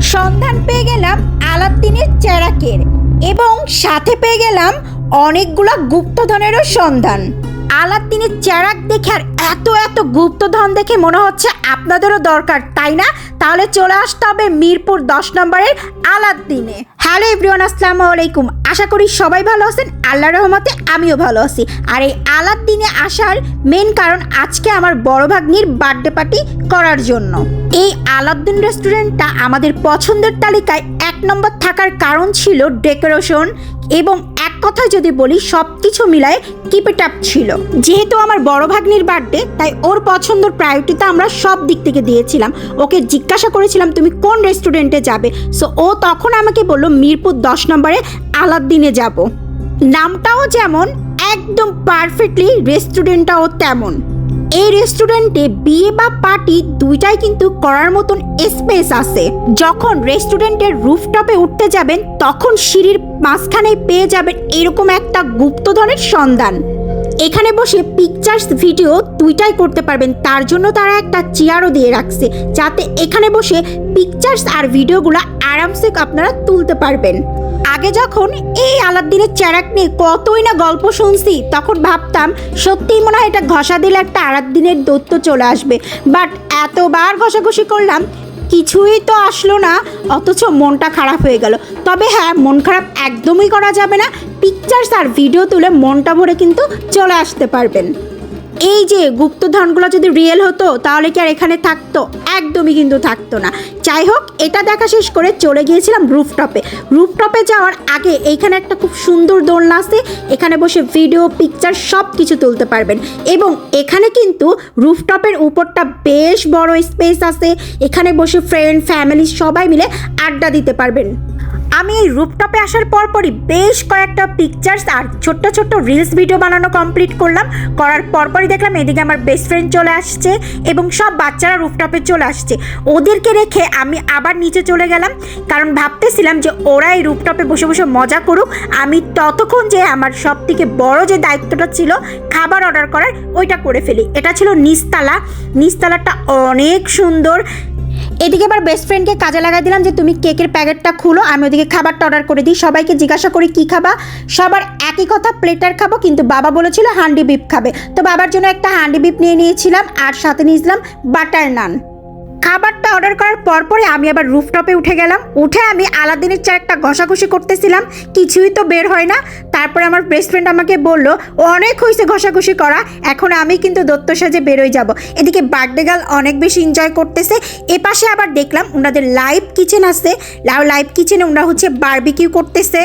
সন্ধান পেয়ে গেলাম আলাদ্দিনের চেরাকের এবং সাথে পেয়ে গেলাম অনেকগুলো গুপ্তধনেরও সন্ধান। আলাদ্দিনের চেরাক দেখে আর এত এত গুপ্তধন দেখে মনে হচ্ছে আপনাদেরও দরকার, তাই না? তাহলে চলে আসতে হবে মিরপুর দশ নম্বরের আলাদ্দিনে। হ্যালো এভরিওয়ান, আসসালামু আলাইকুম। আশা করি সবাই ভালো আছেন আল্লাহ রহমতে আমিও ভালো আছি। আর এই আলাদ্দিনে আসার মেন কারণ আজকে আমার বড় ভাগ্নির বার্থডে পার্টি করার জন্য। এই আলাদ্দিন রেস্টুরেন্টটা আমাদের পছন্দের তালিকায় এক নম্বর থাকার কারণ ছিল ডেকোরেশন এবং কথায় যদি বলি সব কিছু মিলায় কিপেট আপ ছিল। যেহেতু আমার বড় ভাগ্নির বার্থডে তাই ওর পছন্দর প্রায়োরিটিতে আমরা সব দিক থেকে দিয়েছিলাম। ওকে জিজ্ঞাসা করেছিলাম, তুমি কোন রেস্টুরেন্টে যাবে? সো ও তখন আমাকে বলল, মিরপুর দশ নম্বরে আলাদ্দিনে যাব। নামটাও যেমন, একদম পারফেক্টলি রেস্টুরেন্টটাও তেমন। এই রেস্টুরেন্টে বিয়ে বা পার্টি দুইটাই কিন্তু করার মতন স্পেস আছে। যখন রেস্টুরেন্টের রুফটপে উঠতে যাবেন, তখন সিঁড়ির মাঝখানে পেয়ে যাবেন এরকম একটা গুপ্তধনের সন্ধান। এখানে বসে পিকচার্স ভিডিও দুইটাই করতে পারবেন। তার জন্য তারা একটা চেয়ারও দিয়ে রাখছে, যাতে এখানে বসে পিকচার্স আর ভিডিওগুলো আরামসে আপনারা তুলতে পারবেন। আগে যখন এই আলাদ্দিনের চেরাক নিয়ে কতই না গল্প শুনছি, তখন ভাবতাম, সত্যিই মনে হয় এটা ঘষা দিলে একটা আলাদ্দিনের দৈত্য চলে আসবে। বাট এতবার ঘষাঘষি করলাম, কিছুই তো আসলো না, অথচ মনটা খারাপ হয়ে গেল। তবে হ্যাঁ মন খারাপ একদমই করা যাবে না। পিকচার্স আর ভিডিও তুলে মনটা ভরে কিন্তু চলে আসতে পারবেন। এই যে গুপ্তধনগুলো যদি রিয়েল হতো, তাহলে কি আর এখানে থাকতো? একদমই কিন্তু থাকতো না। যাই হোক, এটা দেখা শেষ করে চলে গিয়েছিলাম রুফটপে রুফটপে যাওয়ার আগে এইখানে একটা খুব সুন্দর দোলনা আছে। এখানে বসে ভিডিও পিকচার সব কিছু তুলতে পারবেন। এবং এখানে কিন্তু রুফটপের উপরটা বেশ বড় স্পেস আছে। এখানে বসে ফ্রেন্ড ফ্যামিলি সবাই মিলে আড্ডা দিতে পারবেন। আমি এই রুপটপে আসার পরপরই বেশ কয়েকটা পিকচার্স আর ছোট্ট ছোট্ট রিলস ভিডিও বানানো কমপ্লিট করলাম। করার পরপরই দেখলাম এদিকে আমার বেস্ট ফ্রেন্ড চলে আসছে এবং সব বাচ্চারা রুপটপে চলে আসছে। ওদেরকে রেখে আমি আবার নিচে চলে গেলাম, কারণ ভাবতেছিলাম যে ওরা এই রুপটপে বসে বসে মজা করুক। আমি ততক্ষণ যে আমার সব থেকে বড় যে দায়িত্বটা ছিল খাবার অর্ডার করার, ওইটা করে ফেলি। এটা ছিল নিস্তালা। নিস্তালাটা অনেক সুন্দর। এদিকে আবার বেস্ট ফ্রেন্ডকে কাজে লাগাই দিলাম যে, তুমি কেকের প্যাকেটটা খুলো, আমি ওদিকে খাবারটা অর্ডার করে দিই। সবাইকে জিজ্ঞাসা করি, কি খাবা? সবার একই কথা প্লেটার খাব। কিন্তু বাবা বলেছিল, হান্ডি বিপ খাবে। তো বাবার জন্য একটা হান্ডি বিপ নিয়ে নিয়েছিলাম, আর সাথে নিয়েছিলাম বাটার নান খাবারটা অর্ডার করার পরপরই আমি আবার রুফটপে উঠে গেলাম। উঠে আমি আলাদিনের চা একটা ঘষাঘষি করতেছিলাম। কিছুই তো বের হয় না। তারপরে আমার বেস্ট ফ্রেন্ড আমাকে বলল, অনেক হয়েছে ঘষাঘষি করা। এখন আমি কিন্তু দত্ত সাজে বেরোয় যাব। এদিকে বার্থডে গার্ল অনেক বেশি এনজয় করতেছে। এপাশে আবার দেখলাম ওনাদের লাইভ কিচেন আছে। লাইভ কিচেনে ওনারা হচ্ছে বারবিকিউ করতেছে।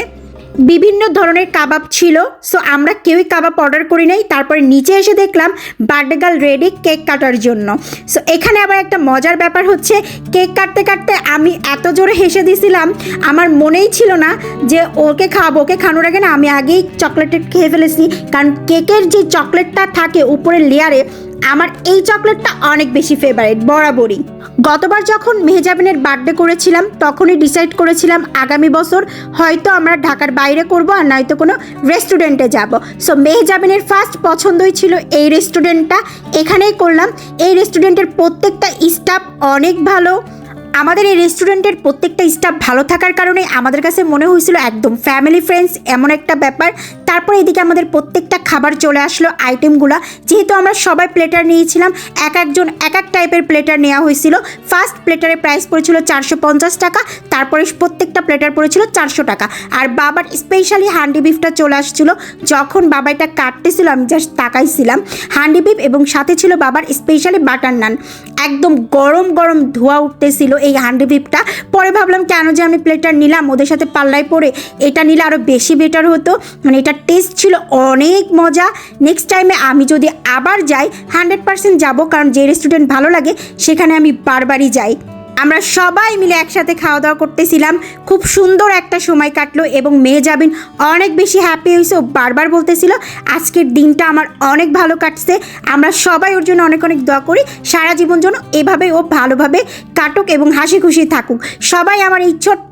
বিভিন্ন ধরনের কাবাব ছিল সো আমরা কেউই কাবাব অর্ডার করি নাই। তারপরে নিচে এসে দেখলাম বার্থডে গার্ল রেডি কেক কাটার জন্য। সো এখানে আবার একটা মজার ব্যাপার হচ্ছে, কেক কাটতে কাটতে আমি এত জোরে হেসে দিছিলাম, আমার মনেই ছিল না যে ওকে খাওয়াবো, ওকে খানোর আগে না আমি আগেই চকলেটের খেয়ে ফেলেছি। কারণ কেকের যে চকলেটটা থাকে উপরের লেয়ারে আমার এই চকলেটটা অনেক বেশি ফেভারিট বরাবরই। গতবার যখন মেহজাবিনের বার্থডে করেছিলাম, তখনই ডিসাইড করেছিলাম আগামী বছর হয়তো আমরা ঢাকার বাইরে করব আর নয়তো কোনো রেস্টুরেন্টে যাব। সো মেহজাবিনের ফার্স্ট পছন্দই ছিল এই রেস্টুরেন্টটা এখানেই করলাম। এই রেস্টুরেন্টের প্রত্যেকটা স্টাফ অনেক ভালো। আমাদের এই রেস্টুরেন্টের প্রত্যেকটা স্টাফ ভালো থাকার কারণে আমাদের কাছে মনে হয়েছিল একদম ফ্যামিলি ফ্রেন্ডস এমন একটা ব্যাপার। তারপরে এদিকে আমাদের প্রত্যেকটা খাবার চলে আসলো আইটেমগুলো যেহেতু আমরা সবাই প্লেটার নিয়েছিলাম, এক একজন, এক এক টাইপের প্লেটার নেওয়া হয়েছিল। ফার্স্ট প্লেটারের প্রাইস পড়েছিল চারশো পঞ্চাশ টাকা, তারপরে প্রত্যেকটা প্লেটার পড়েছিল চারশো টাকা। আর বাবার স্পেশালি হান্ডি বিফটা চলে আসছিল, যখন বাবা এটা কাটতেছিল, আমি জাস্ট তাকাইছিলাম। হান্ডি বিফ এবং সাথে ছিল বাবার স্পেশালি বাটার নান একদম গরম গরম ধোয়া উঠতেছিল এই হান্ডি বিপটা পরে ভাবলাম, কেন যে আমি প্লেটটা নিলাম? ওদের সাথে পাল্লায় পরে এটা নিলে আরও বেশি বেটার হতো। মানে এটার টেস্ট ছিল অনেক মজা। নেক্সট টাইমে আমি যদি আবার যাই হান্ড্রেড পার্সেন্ট যাব, কারণ যে রেস্টুরেন্ট ভালো লাগে, সেখানে আমি বারবারই যাই। আমরা সবাই মিলে একসাথে খাওয়া দাওয়া করতেছিলাম। খুব সুন্দর একটা সময় কাটলো এবং মেয়ে যাবিন অনেক বেশি হ্যাপি হয়েছে ও বারবার বলতেছিল, আজকের দিনটা আমার অনেক ভালো কাটছে। আমরা সবাই ওর জন্য অনেক অনেক দোয়া করি। সারা জীবন যেন এভাবে ও ভালোভাবে কাটুক এবং হাসি খুশি থাকুক। সবাই আমার এই ছোট্ট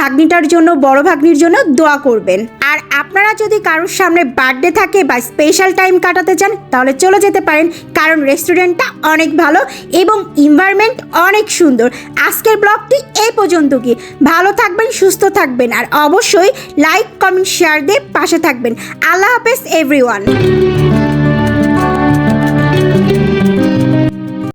ভাগ্নিটার জন্য, বড় ভাগ্নির জন্য দোয়া করবেন। আর আপনারা যদি কারোর সামনে বার্থডে থাকে বা স্পেশাল টাইম কাটাতে চান, তাহলে চলে যেতে পারেন, কারণ রেস্টুরেন্টটা অনেক ভালো এবং এনভায়রনমেন্ট অনেক সুন্দর। আজকের ব্লগটি এই পর্যন্ত কি ভালো থাকবেন, সুস্থ থাকবেন, আর অবশ্যই লাইক কমেন্ট শেয়ার দিয়ে পাশে থাকবেন। আল্লাহ হাফেজ এভরিওয়ান